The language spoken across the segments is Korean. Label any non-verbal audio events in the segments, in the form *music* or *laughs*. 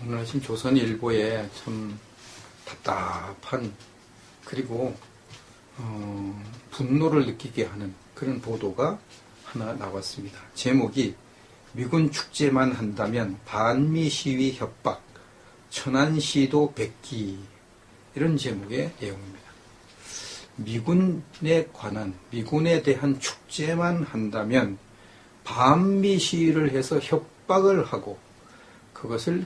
오늘 아침 조선일보에 참 답답한 그리고 어, 분노를 느끼게 하는 그런 보도가 하나 나왔습니다. 제목이 미군 축제만 한다면 반미 시위 협박, 천안 시도 백기 이런 제목의 내용입니다. 미군에 관한 미군에 대한 축제만 한다면 반미 시위를 해서 협박을 하고 그것을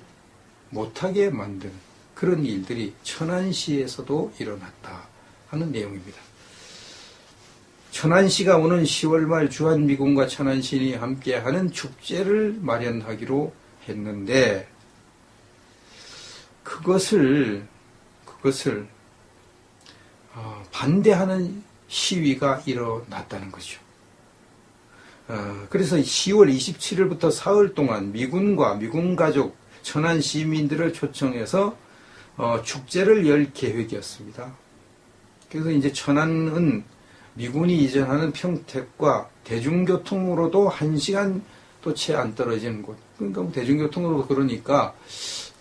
못하게 만든 그런 일들이 천안시에서도 일어났다 하는 내용입니다. 천안시가 오는 10월 말 주한미군과 천안시인이 함께하는 축제를 마련하기로 했는데 그것을 그것을 어, 반대하는 시위가 일어났다는 거죠. 어, 그래서 10월 27일부터 사흘 동안 미군과 미군 가족 천안 시민들을 초청해서 어, 축제를 열 계획이었습니다. 그래서 이제 천안은 미군이 이전하는 평택과 대중교통으로도 한 시간 또 채 안 떨어지는 곳. 그러니까 뭐 대중교통으로 그러니까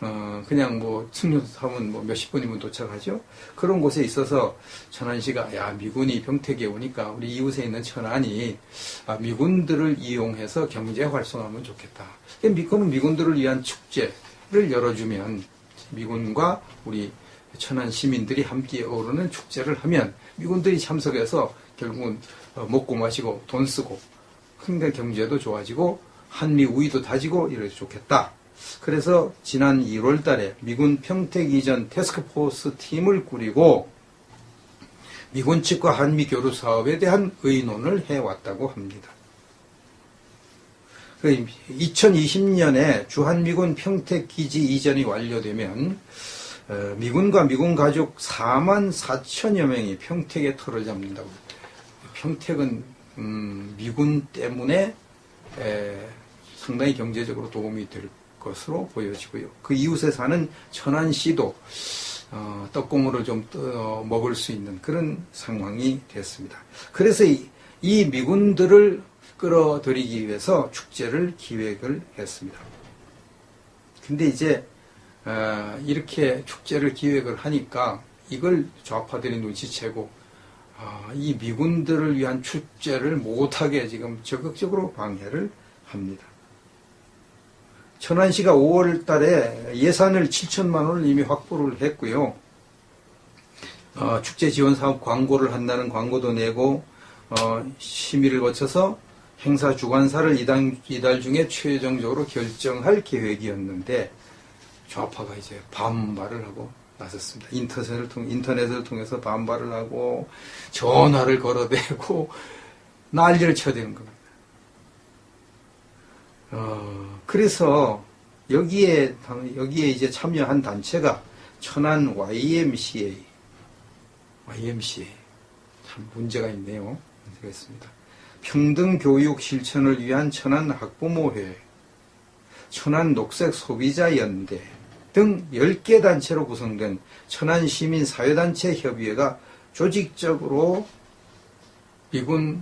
어, 그냥 뭐 승려 타면 뭐 몇십 분이면 도착하죠. 그런 곳에 있어서 천안 시가 야 미군이 평택에 오니까 우리 이웃에 있는 천안이 아, 미군들을 이용해서 경제 활성화하면 좋겠다. 미군은 미군들을 위한 축제를 열어주면 미군과 우리 천안 시민들이 함께 어우르는 축제를 하면 미군들이 참석해서 결국은 어, 먹고 마시고 돈 쓰고 흥대 경제도 좋아지고 한미 우위도 다지고 이래서 좋겠다. 그래서 지난 1월 달에 미군 평택 이전 테스크포스 팀을 꾸리고 미군 측과 한미 교류 사업에 대한 의논을 해왔다고 합니다. 2020년에 그 주한미군 평택 기지 이전이 완료되면 어, 미군과 미군 가족 4만 4천여 명이 평택에 터를 잡는다고. 평택은 음, 미군 때문에 상당히 경제적으로 도움이 될 것으로 보여지고요. 그 이웃에 사는 천안시도 어, 떡국물을 좀 떠, 먹을 수 있는 그런 상황이 됐습니다. 그래서 이, 이 미군들을 끌어들이기 위해서 축제를 기획을 했습니다. 근데 이제 어, 이렇게 축제를 기획을 하니까 이걸 좌파들이 눈치채고 어, 이 미군들을 위한 축제를 못하게 지금 적극적으로 방해를 합니다. 천안시가 5월 달에 예산을 7천만 원을 이미 확보를 했고요. 어, 축제 지원 사업 광고를 한다는 광고도 내고 어, 심의를 거쳐서 행사 주관사를 이달, 이달 중에 최종적으로 결정할 계획이었는데 좌파가 이제 반발을 하고 나섰습니다. 인터넷을 통 인터넷을 통해서 반발을 하고 전화를 걸어대고 *laughs* 난리를 쳐대는 겁니다. 어, 그래서 여기에 여기에 이제 참여한 단체가 천안 YMCA, YMCA 참 문제가 있네요. 있습니다. 평등 교육 실천을 위한 천안 학부모회, 천안 녹색 소비자 연대 등 10개 단체로 구성된 천안 시민 사회단체 협의회가 조직적으로 미군을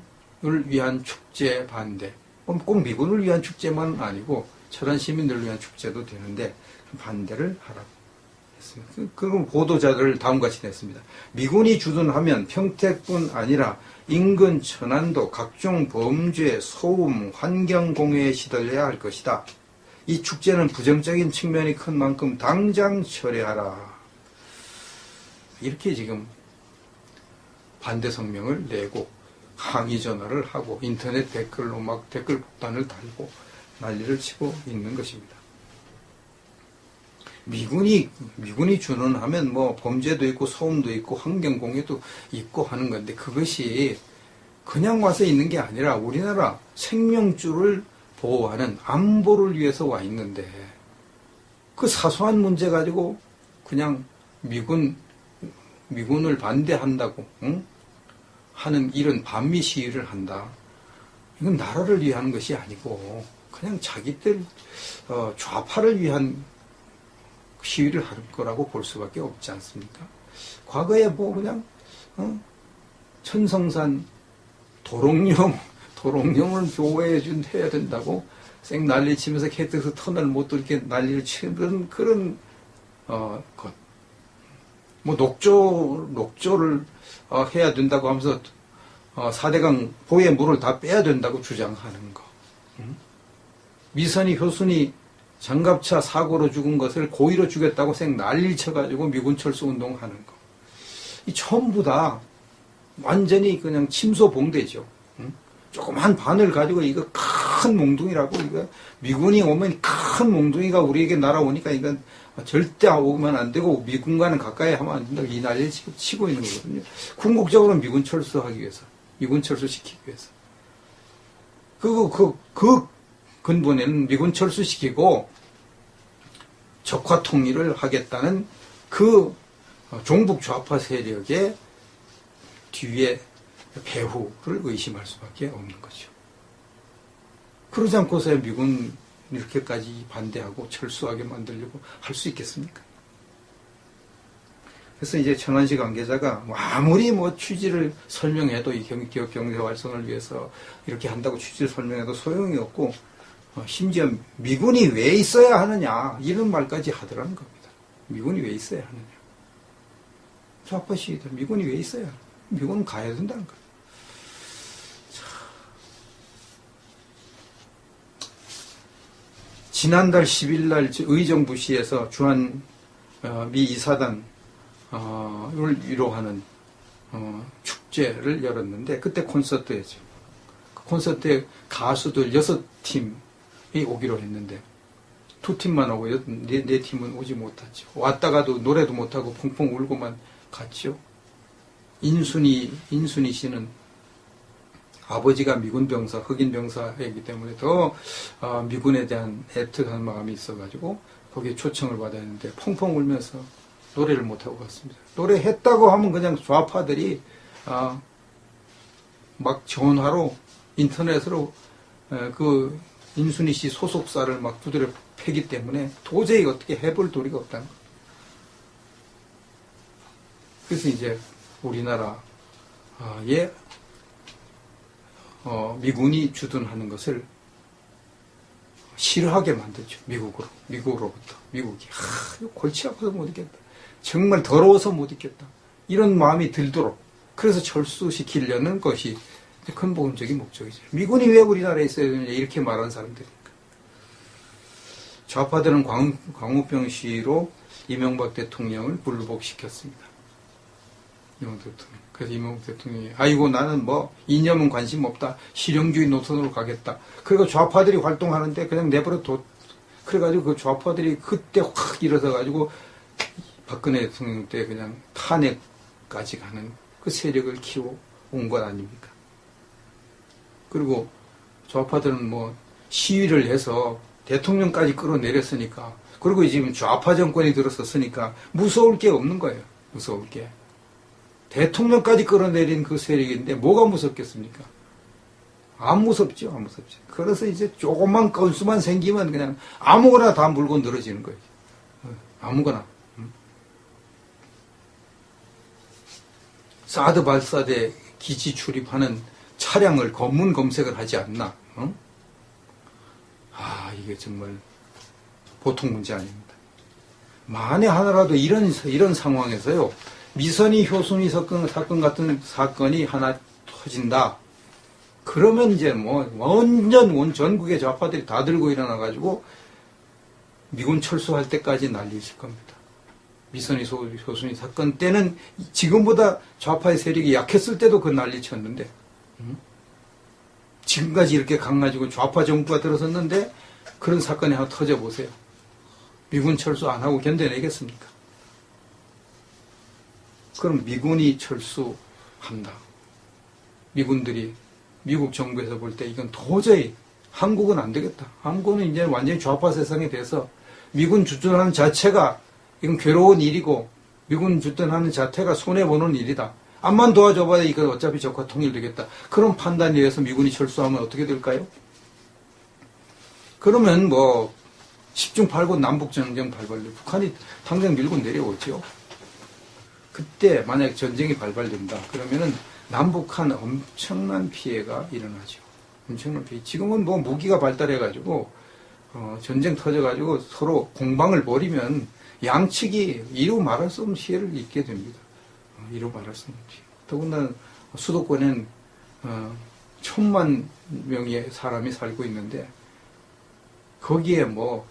위한 축제 반대, 꼭 미군을 위한 축제만 아니고 철원 시민들을 위한 축제도 되는데 반대를 하라고 했습니다. 그, 그건 보도자를 다음같이 냈습니다. 미군이 주둔하면 평택뿐 아니라 인근 천안도 각종 범죄, 소음, 환경공해에 시달려야 할 것이다. 이 축제는 부정적인 측면이 큰 만큼 당장 철회하라. 이렇게 지금 반대 성명을 내고 항의 전화를 하고 인터넷 댓글로 막 댓글 폭탄을 달고 난리를 치고 있는 것입니다. 미군이 미군이 준원하면 뭐 범죄도 있고 소음도 있고 환경 공해도 있고 하는 건데 그것이 그냥 와서 있는 게 아니라 우리나라 생명줄을 보호하는 안보를 위해서 와 있는데 그 사소한 문제 가지고 그냥 미군 미군을 반대한다고 응? 하는 이런 반미 시위를 한다. 이건 나라를 위한 것이 아니고 그냥 자기들 어, 좌파를 위한 시위를 할 거라고 볼 수밖에 없지 않습니까? 과거에 뭐 그냥 어? 천성산 도롱뇽 *laughs* 도롱뇽을 보호해 준 해야 된다고 쌩 난리 치면서 KTX 터널 못 뚫게 난리를 치는 그런 어, 것. 뭐 녹조 녹조를 어, 해야 된다고 하면서 어, 4대강 보의 물을 다 빼야 된다고 주장하는 거. 음? 미선이 효순이 장갑차 사고로 죽은 것을 고의로 죽였다고 생 난리를 쳐가지고 미군 철수 운동하는 거. 이 전부 다 완전히 그냥 침소봉대죠. 응? 조그만 바늘 가지고 이거 큰 몽둥이라고 이거 미군이 오면 큰 몽둥이가 우리에게 날아오니까 이건 절대 오면 안 되고 미군과는 가까이 하면 안 된다고 이 난리를 치고, 치고 있는 거거든요. 궁극적으로 미군 철수하기 위해서, 미군 철수시키기 위해서. 그리고 그, 그 근본에는 미군 철수시키고 적화 통일을 하겠다는 그 종북 좌파 세력의 뒤에 배후를 의심할 수밖에 없는 거죠. 그러지 않고서 미군 이렇게까지 반대하고 철수하게 만들려고 할 수 있겠습니까? 그래서 이제 천안시 관계자가 뭐 아무리 뭐 취지를 설명해도 이 경- 기업 경제 활성을 위해서 이렇게 한다고 취지를 설명해도 소용이 없고 어, 심지어 미군이 왜 있어야 하느냐 이런 말까지 하더라는 겁니다. 미군이 왜 있어야 하느냐. 좌파 시위들 미군이 왜 있어야. 미군은 가야 된다는 거예요. 지난달 10일 날 의정부 시에서 주한 어, 미 이사단을 위로하는 어, 축제를 열었는데 그때 콘서트였죠. 그 콘서트에 가수들 여섯 팀이 오기로 했는데 두 팀만 오고 여- 네, 네 팀은 오지 못했죠. 왔다가도 노래도 못하고 펑펑 울고만 갔죠. 인순이 인순이 씨는 아버지가 미군 병사, 흑인 병사이기 때문에 더 어, 미군에 대한 애틋한 마음이 있어가지고 거기에 초청을 받았는데 펑펑 울면서 노래를 못하고 갔습니다. 노래했다고 하면 그냥 좌파들이 아, 막 전화로 인터넷으로 에, 그 인순이 씨 소속사를 막 두드려 패기 때문에 도저히 어떻게 해볼 도리가 없다는 거예요. 그래서 이제 우리나라의 어, 미군이 주둔하는 것을 싫어하게 만들죠. 미국으로. 미국으로부터. 미국이. 하, 골치 아파서 못 있겠다. 정말 더러워서 못 있겠다. 이런 마음이 들도록. 그래서 철수시키려는 것이 근본적인 목적이죠. 미군이 왜 우리나라에 있어야 되느냐 이렇게 말하는 사람들이니까. 좌파들은 광, 광우병 시위로 이명박 대통령을 불복시켰습니다. 이명박 대통령. 그래서 이명박 대통령이 아이고 나는 뭐 이념은 관심 없다. 실용주의 노선으로 가겠다. 그리고 좌파들이 활동하는데 그냥 내버려 둬. 그래가지고 그 좌파들이 그때 확 일어서 가지고 박근혜 대통령 때 그냥 탄핵까지 가는 그 세력을 키워 온 것 아닙니까? 그리고 좌파들은 뭐 시위를 해서 대통령까지 끌어내렸으니까 그리고 지금 좌파 정권이 들어섰으니까 무서울 게 없는 거예요. 무서울 게. 대통령까지 끌어내린 그 세력인데 뭐가 무섭겠습니까? 안 무섭죠, 안 무섭죠. 그래서 이제 조금만 건수만 생기면 그냥 아무거나 다 물고 늘어지는 거예요. 어, 아무거나. 음. 사드 발사대 기지 출입하는 차량을 검문 검색을 하지 않나? 어? 아, 이게 정말 보통 문제 아닙니다. 만에 하나라도 이런, 이런 상황에서요, 미선이 효순이 사건, 사건 같은 사건이 하나 터진다. 그러면 이제 뭐, 완전 온 전국의 좌파들이 다 들고 일어나 가지고 미군 철수할 때까지 난리칠 겁니다. 미선이 소- 효순이 사건 때는 지금보다 좌파의 세력이 약했을 때도 그 난리 쳤는데, 음? 지금까지 이렇게 강가지고 좌파 정부가 들어섰는데 그런 사건이 하나 터져 보세요. 미군 철수 안 하고 견뎌내겠습니까? 그럼 미군이 철수한다. 미군들이 미국 정부에서 볼 때 이건 도저히 한국은 안 되겠다. 한국은 이제 완전히 좌파 세상이 돼서 미군 주둔하는 자체가 이건 괴로운 일이고 미군 주둔하는 자체가 손해보는 일이다. 암만 도와줘봐야 이거 어차피 적화 통일되겠다. 그런 판단에 의해서 미군이 철수하면 어떻게 될까요? 그러면 뭐 10중 8구 남북전쟁 발발돼 북한이 당장 밀고 내려오죠. 그때 만약 전쟁이 발발된다 그러면은 남북한 엄청난 피해가 일어나죠. 엄청난 피해. 지금은 뭐 무기가 발달해가지고 어, 전쟁 터져가지고 서로 공방을 벌이면 양측이 이루 말할 수 없는 피해를 입게 됩니다. 어, 이루 말할 수 없는 피해. 더군다나 수도권엔 어, 천만 명의 사람이 살고 있는데 거기에 뭐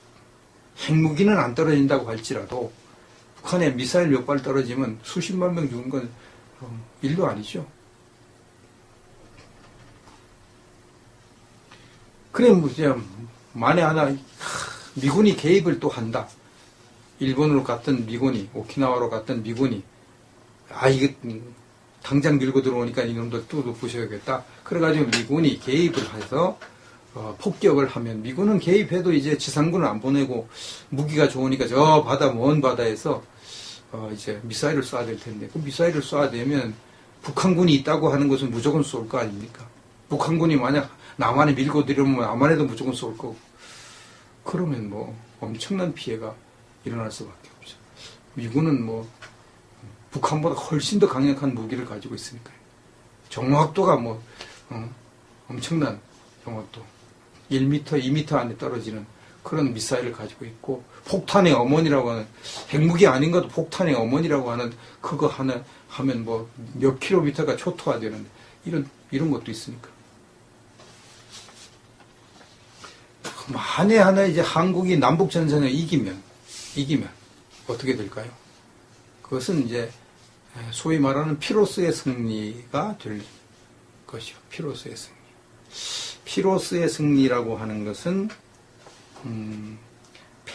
핵무기는 안 떨어진다고 할지라도 북 한에 미사일 몇 발 떨어지면 수십만 명 죽은 건 어, 일도 아니죠. 그래, 뭐, 이제, 만에 하나, 하, 미군이 개입을 또 한다. 일본으로 갔던 미군이, 오키나와로 갔던 미군이, 아, 음, 당장 밀고 들어오니까 이놈들 또 부셔야겠다. 그래가지고 미군이 개입을 해서, 어, 폭격을 하면, 미군은 개입해도 이제 지상군을 안 보내고, 무기가 좋으니까 저 바다, 먼 바다에서, 어, 이제 미사일을 쏴야 될 텐데, 그 미사일을 쏴야 되면, 북한군이 있다고 하는 것은 무조건 쏠 거 아닙니까? 북한군이 만약 남한에 밀고 들어오면 남한에도 무조건 쏠 거고. 그러면 뭐 엄청난 피해가 일어날 수밖에 없죠. 미군은 뭐 북한보다 훨씬 더 강력한 무기를 가지고 있으니까요. 정확도가 뭐 어, 엄청난 정확도. 1m, 2m 안에 떨어지는 그런 미사일을 가지고 있고 폭탄의 어머니라고 하는 핵무기 아닌 것도 폭탄의 어머니라고 하는 그거 하나 하면 뭐 몇 킬로미터가 초토화되는 이런 이런 것도 있으니까. 만에 하나 이제 한국이 남북 전선에 이기면 이기면 어떻게 될까요? 그것은 이제 소위 말하는 피로스의 승리가 될 것이요. 피로스의 승리. 피로스의 승리라고 하는 것은 음,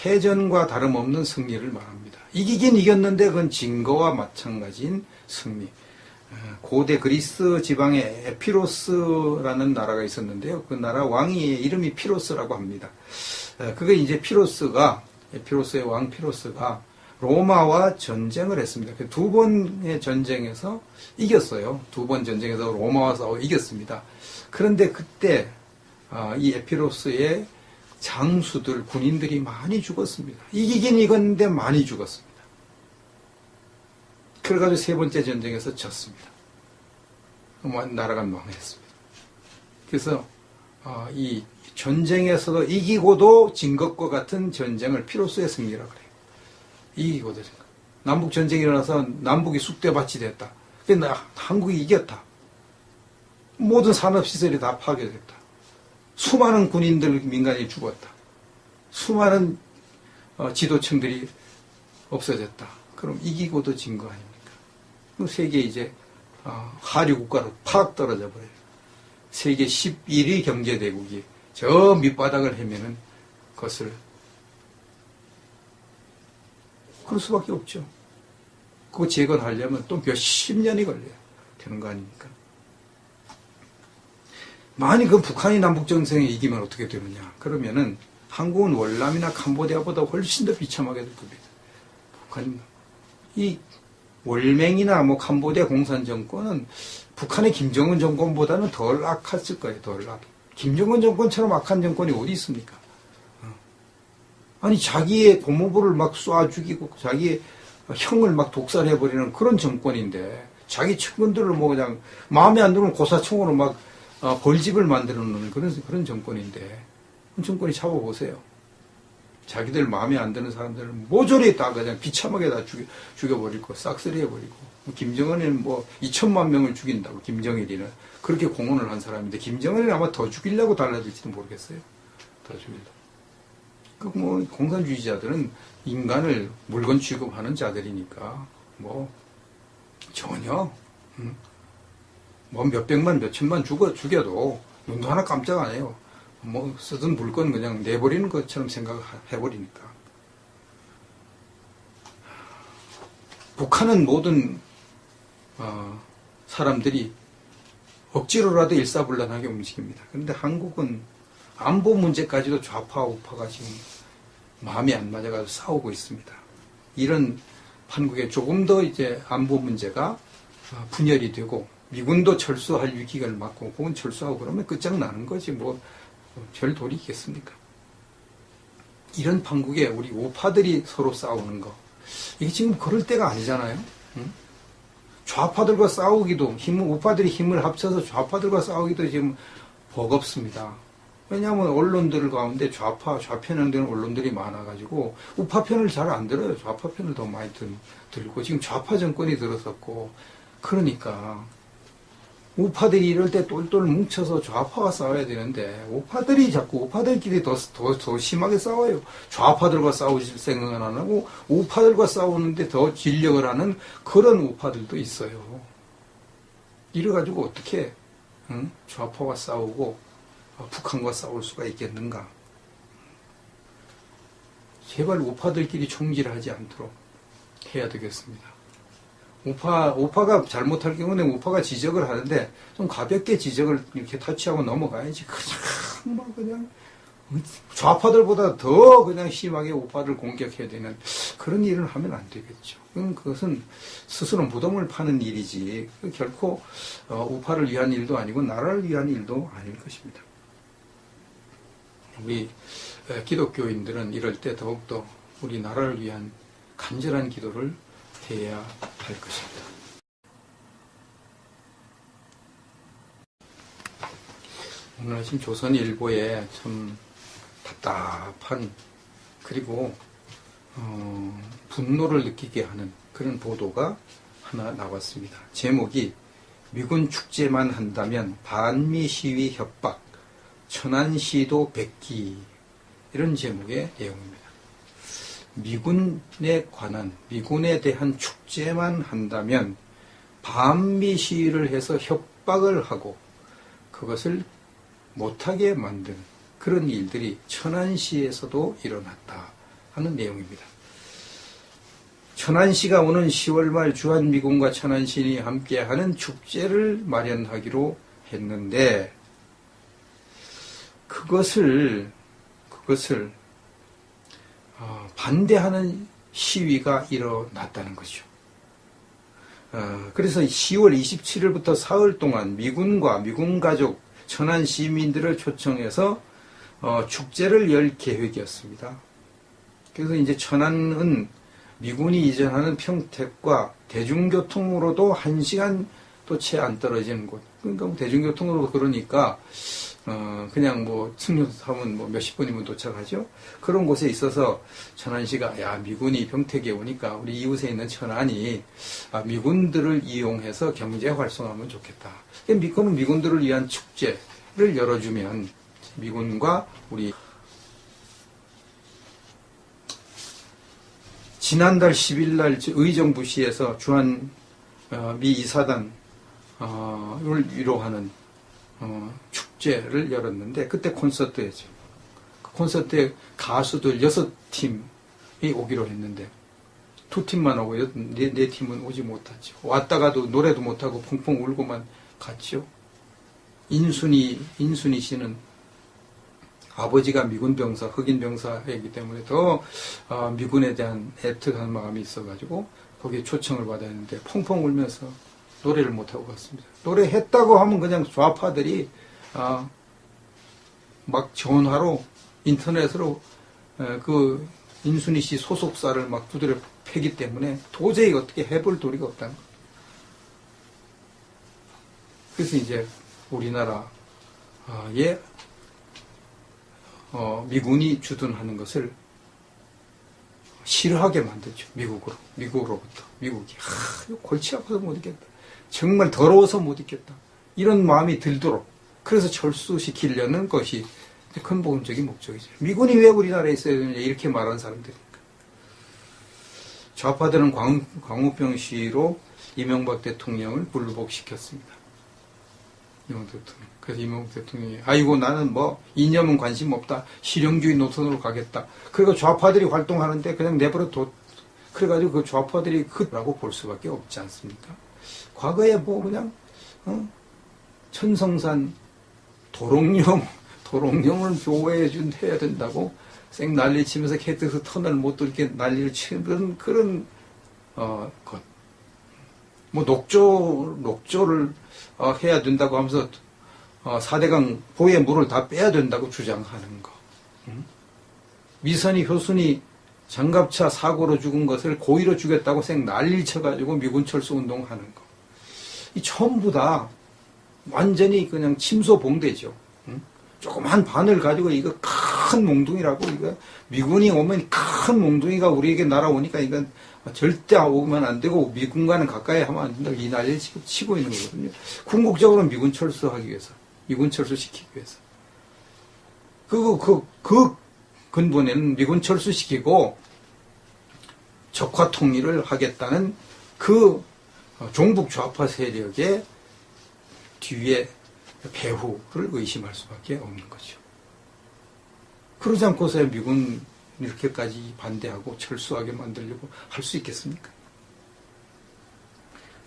패전과 다름없는 승리를 말합니다. 이기긴 이겼는데 그건 증거와 마찬가지인 승리. 어, 고대 그리스 지방에 에피로스라는 나라가 있었는데요. 그 나라 왕의 이름이 피로스라고 합니다. 어, 그게 이제 피로스가 에피로스의 왕 피로스가 로마와 전쟁을 했습니다. 그 두 번의 전쟁에서 이겼어요. 두 번 전쟁에서 로마와 싸워 이겼습니다. 그런데 그때 어, 이 에피로스의 장수들 군인들이 많이 죽었습니다. 이기긴 이겼는데 많이 죽었습니다. 그래가지고 세 번째 전쟁에서 졌습니다. 나라가 망했습니다. 그래서 어, 이 전쟁에서도 이기고도 진 것과 같은 전쟁을 피로스의 승리라 그래요. 이기고도 진 것. 남북 전쟁이 일어나서 남북이 쑥대밭이 됐다. 근데 한국이 이겼다. 모든 산업 시설이 다 파괴됐다. 수많은 군인들 민간이 죽었다. 수많은 어, 지도층들이 없어졌다. 그럼 이기고도 진 거 아닙니까? 세계 이제 어, 하류 국가로 팍 떨어져 버려요. 세계 11위 경제대국이 저 밑바닥을 헤매는 것을 그럴 수밖에 없죠. 그거 재건하려면 또 몇십 년이 걸려요. 되는 거 아닙니까? 만약 그 북한이 남북 전쟁에 이기면 어떻게 되느냐? 그러면은 한국은 월남이나 캄보디아보다 훨씬 더 비참하게 될 겁니다. 북한이 이 월맹이나 뭐 캄보디아 공산 정권은 북한의 김정은 정권보다는 덜 악했을 거예요. 덜 악. 김정은 정권처럼 악한 정권이 어디 있습니까? 어. 아니 자기의 고모부를 막 쏴 죽이고 자기의 형을 막 독살해버리는 그런 정권인데 자기 측근들을 뭐 그냥 마음에 안 들면 고사총으로 막 어, 벌집을 만들어 놓는 그런 그런 정권인데 그 정권이 잡아보세요. 자기들 마음에 안 드는 사람들을 모조리 다 그냥 비참하게 다 죽여, 죽여버리고 싹쓸이 해버리고 김정은은 뭐 2천만 명을 죽인다고 김정일이는 그렇게 공언을 한 사람인데 김정은이 아마 더 죽이려고 달라질지도 모르겠어요. 더 죽이려고. 그 뭐 공산주의자들은 인간을 물건 취급하는 자들이니까 뭐 전혀 음, 뭐 몇백만 몇천만 죽어 죽여도 눈도 하나 깜짝 안 해요. 뭐 쓰던 물건 그냥 내버리는 것처럼 생각해버리니까. 북한은 모든 어, 사람들이 억지로라도 일사불란하게 움직입니다. 그런데 한국은 안보 문제까지도 좌파 우파가 지금 마음이 안 맞아가지고 싸우고 있습니다. 이런 한국에 조금 더 이제 안보 문제가 어, 분열이 되고 미군도 철수할 위기를 맞고 혹은 철수하고 그러면 끝장나는 거지 뭐 별 도리 있겠습니까? 이런 판국에 우리 우파들이 서로 싸우는 거 이게 지금 그럴 때가 아니잖아요. 응? 좌파들과 싸우기도 힘 우파들이 힘을 합쳐서 좌파들과 싸우기도 지금 버겁습니다. 왜냐하면 언론들 가운데 좌파, 좌편향되는 언론들이 많아가지고 우파 편을 잘 안 들어요. 좌파 편을 더 많이 들, 들고 지금 좌파 정권이 들었었고 그러니까 우파들이 이럴 때 똘똘 뭉쳐서 좌파가 싸워야 되는데 우파들이 자꾸 우파들끼리 더, 더, 더 심하게 싸워요. 좌파들과 싸우실 생각은 안 하고 우파들과 싸우는데 더 진력을 하는 그런 우파들도 있어요. 이래가지고 어떻게 응? 좌파와 싸우고 어, 북한과 싸울 수가 있겠는가? 제발 우파들끼리 총질하지 않도록 해야 되겠습니다. 우파, 우파가 잘못할 경우는 우파가 지적을 하는데 좀 가볍게 지적을 이렇게 터치하고 넘어가야지. 그냥 뭐 그냥 좌파들보다 더 그냥 심하게 우파를 공격해야 되는 그런 일을 하면 안 되겠죠. 그럼 그것은 스스로 무덤을 파는 일이지 결코 어, 우파를 위한 일도 아니고 나라를 위한 일도 아닐 것입니다. 우리 에, 기독교인들은 이럴 때 더욱더 우리 나라를 위한 간절한 기도를 해야 할 것입니다. 오늘 아침 조선일보에 참 답답한 그리고 어, 분노를 느끼게 하는 그런 보도가 하나 나왔습니다. 제목이 미군 축제만 한다면 반미 시위 협박 천안시도 백기 이런 제목의 내용입니다. 미군에 관한 미군에 대한 축제만 한다면 반미 시위를 해서 협박을 하고 그것을 못하게 만든 그런 일들이 천안시에서도 일어났다 하는 내용입니다. 천안시가 오는 10월 말 주한미군과 천안시인이 함께하는 축제를 마련하기로 했는데 그것을 그것을 어, 반대하는 시위가 일어났다는 거죠. 어, 그래서 10월 27일부터 사흘 동안 미군과 미군 가족 천안 시민들을 초청해서 어, 축제를 열 계획이었습니다. 그래서 이제 천안은 미군이 이전하는 평택과 대중교통으로도 한 시간 또 채 안 떨어지는 곳. 그러니까 뭐 대중교통으로 그러니까 어, 그냥 뭐 승려 타면 뭐 몇십 분이면 도착하죠. 그런 곳에 있어서 천안 시가 야 미군이 평택에 오니까 우리 이웃에 있는 천안이 아, 미군들을 이용해서 경제 활성화하면 좋겠다. 그러면 미군들을 위한 축제를 열어주면 미군과 우리 지난달 10일 날 의정부시에서 주한 어, 미 이사단 을 위로하는 어, 축제를 열었는데 그때 콘서트였죠. 그 콘서트에 가수들 여섯 팀이 오기로 했는데 두 팀만 오고 네, 네 팀은 오지 못했죠. 왔다가도 노래도 못하고 펑펑 울고만 갔죠. 인순이 인순이 씨는 아버지가 미군 병사, 흑인 병사이기 때문에 더 어, 미군에 대한 애틋한 마음이 있어가지고 거기에 초청을 받았는데 펑펑 울면서 노래를 못하고 갔습니다. 노래했다고 하면 그냥 좌파들이 어, 막 전화로 인터넷으로 에, 그 인순이 씨 소속사를 막 두드려 패기 때문에 도저히 어떻게 해볼 도리가 없다는 거예요. 그래서 이제 우리나라의 어, 미군이 주둔하는 것을 싫어하게 만들죠. 미국으로. 미국으로부터. 미국이. 하, 골치 아파서 못 있겠다. 정말 더러워서 못 있겠다. 이런 마음이 들도록. 그래서 철수시키려는 것이 근본적인 목적이죠. 미군이 왜 우리나라에 있어야 되느냐. 이렇게 말하는 사람들이니까. 좌파들은 광, 광우병 시위로 이명박 대통령을 불복시켰습니다. 이명박 대통령. 그래서 이명박 대통령이 아이고 나는 뭐 이념은 관심 없다. 실용주의 노선으로 가겠다. 그리고 좌파들이 활동하는데 그냥 내버려 둬. 그래가지고 그 좌파들이 그라고 볼 수밖에 없지 않습니까? 과거에 뭐 그냥 어? 천성산 도롱뇽 *laughs* 도롱뇽을 보호해 준 해야 된다고 쌩 난리 치면서 캐트에서 터널 못 뚫게 난리를 치는 그런 어 것. 뭐 녹조 녹조를 어, 해야 된다고 하면서 어, 4대강 보의 물을 다 빼야 된다고 주장하는 거. 음? 미선이 효순이 장갑차 사고로 죽은 것을 고의로 죽였다고 생 난리를 쳐가지고 미군 철수 운동하는 거. 이 전부 다 완전히 그냥 침소봉대죠. 음? 조그만 반을 가지고 이거 큰 몽둥이라고 이거 미군이 오면 큰 몽둥이가 우리에게 날아오니까 이건 절대 오면 안 되고 미군과는 가까이 하면 안 된다. 이 난리를 치고, 치고 있는 거거든요. 궁극적으로 미군 철수하기 위해서, 미군 철수시키기 위해서. 그거 그, 그 근본에는 미군 철수시키고 적화 통일을 하겠다는 그 종북 좌파 세력의 뒤에 배후를 의심할 수밖에 없는 거죠. 그러지 않고서야 미군 이렇게까지 반대하고 철수하게 만들려고 할 수 있겠습니까?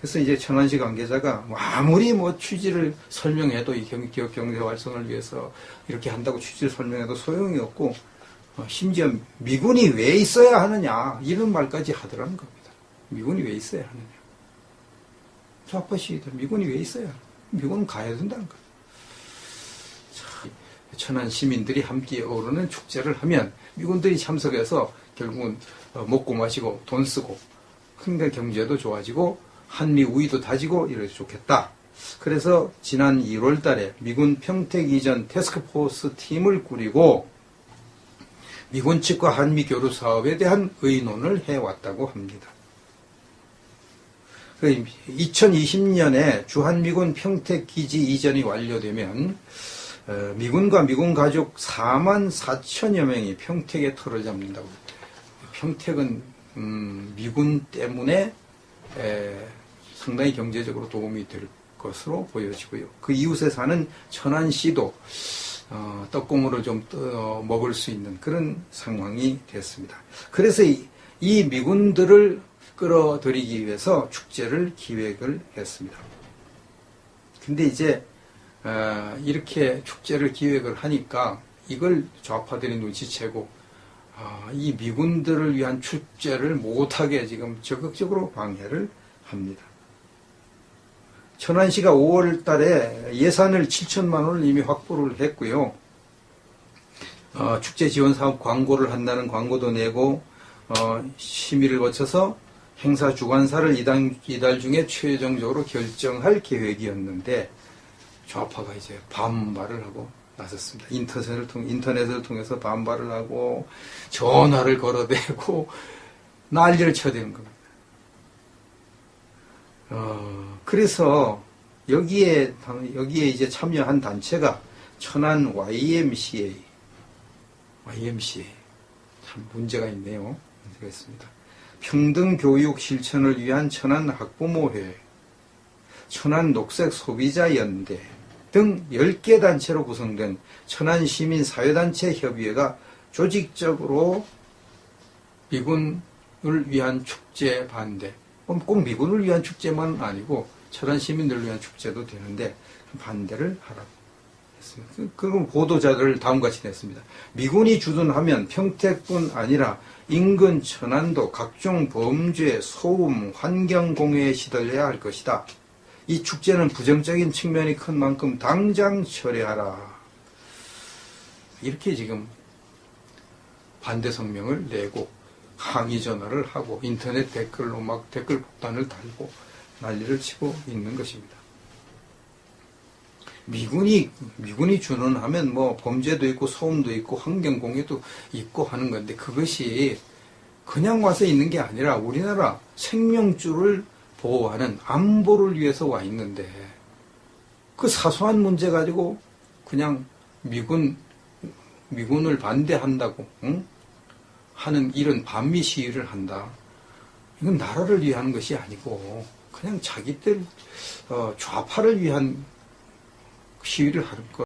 그래서 이제 천안시 관계자가 뭐 아무리 뭐 취지를 설명해도 이 경- 기업 경제 활성을 위해서 이렇게 한다고 취지를 설명해도 소용이 없고 어, 심지어 미군이 왜 있어야 하느냐 이런 말까지 하더라는 겁니다. 미군이 왜 있어야 하느냐. 좌파 시위들 미군이 왜 하느냐. 미군은 가야 된다는. 참, 천안 시민들이 함께 어우르는 축제를 하면 미군들이 참석해서 결국은 어, 먹고 마시고 돈 쓰고 큰데 경제도 좋아지고 한미 우위도 다지고 이래서 좋겠다. 그래서 지난 1월 달에 미군 평택 이전 테스크포스 팀을 꾸리고 미군 측과 한미 교류 사업에 대한 의논을 해왔다고 합니다. 2020년에 주한미군 평택 기지 이전이 완료되면 어, 미군과 미군 가족 4만 4천여 명이 평택에 털어 잡는다고. 평택은 음, 미군 때문에 에, 상당히 경제적으로 도움이 될 것으로 보여지고요. 그 이웃에 사는 천안시도 어, 떡고물을 좀 떠- 먹을 수 있는 그런 상황이 됐습니다. 그래서 이, 이 미군들을 끌어들이기 위해서 축제를 기획을 했습니다. 근데 이제 어, 이렇게 축제를 기획을 하니까 이걸 좌파들이 눈치채고 아, 이 미군들을 위한 축제를 못하게 지금 적극적으로 방해를 합니다. 천안시가 5월 달에 예산을 7천만 원을 이미 확보를 했고요. 어, 축제 지원 사업 광고를 한다는 광고도 내고 어, 심의를 거쳐서 행사 주관사를 이달, 이달 중에 최종적으로 결정할 계획이었는데 좌파가 이제 반발을 하고 나섰습니다. 인터넷을 통 인터넷을 통해서 반발을 하고 전화를 걸어대고 *laughs* 난리를 쳐대는 겁니다. 어, 그래서 여기에 여기에 이제 참여한 단체가 천안 YMCA YMCA 참 문제가 있네요. 문제가 있습니다. 평등 교육 실천을 위한 천안 학부모회, 천안 녹색 소비자 연대 등 10개 단체로 구성된 천안 시민 사회단체 협의회가 조직적으로 미군을 위한 축제 반대. 꼭 미군을 위한 축제만 아니고 천안 시민들을 위한 축제도 되는데 반대를 하라고. 그- 그건 보도자를 다음과 같이 냈습니다. 미군이 주둔하면 평택뿐 아니라 인근 천안도 각종 범죄, 소음, 환경공해에 시달려야 할 것이다. 이 축제는 부정적인 측면이 큰 만큼 당장 철회하라. 이렇게 지금 반대 성명을 내고 항의 전화를 하고 인터넷 댓글로 막 댓글 폭탄을 달고 난리를 치고 있는 것입니다. 미군이 미군이 준원하면 뭐 범죄도 있고 소음도 있고 환경 공해도 있고 하는 건데 그것이 그냥 와서 있는 게 아니라 우리나라 생명줄을 보호하는 안보를 위해서 와 있는데 그 사소한 문제 가지고 그냥 미군 미군을 반대한다고 응? 하는 이런 반미 시위를 한다. 이건 나라를 위한 것이 아니고 그냥 자기들 어, 좌파를 위한 시위를 하는 것.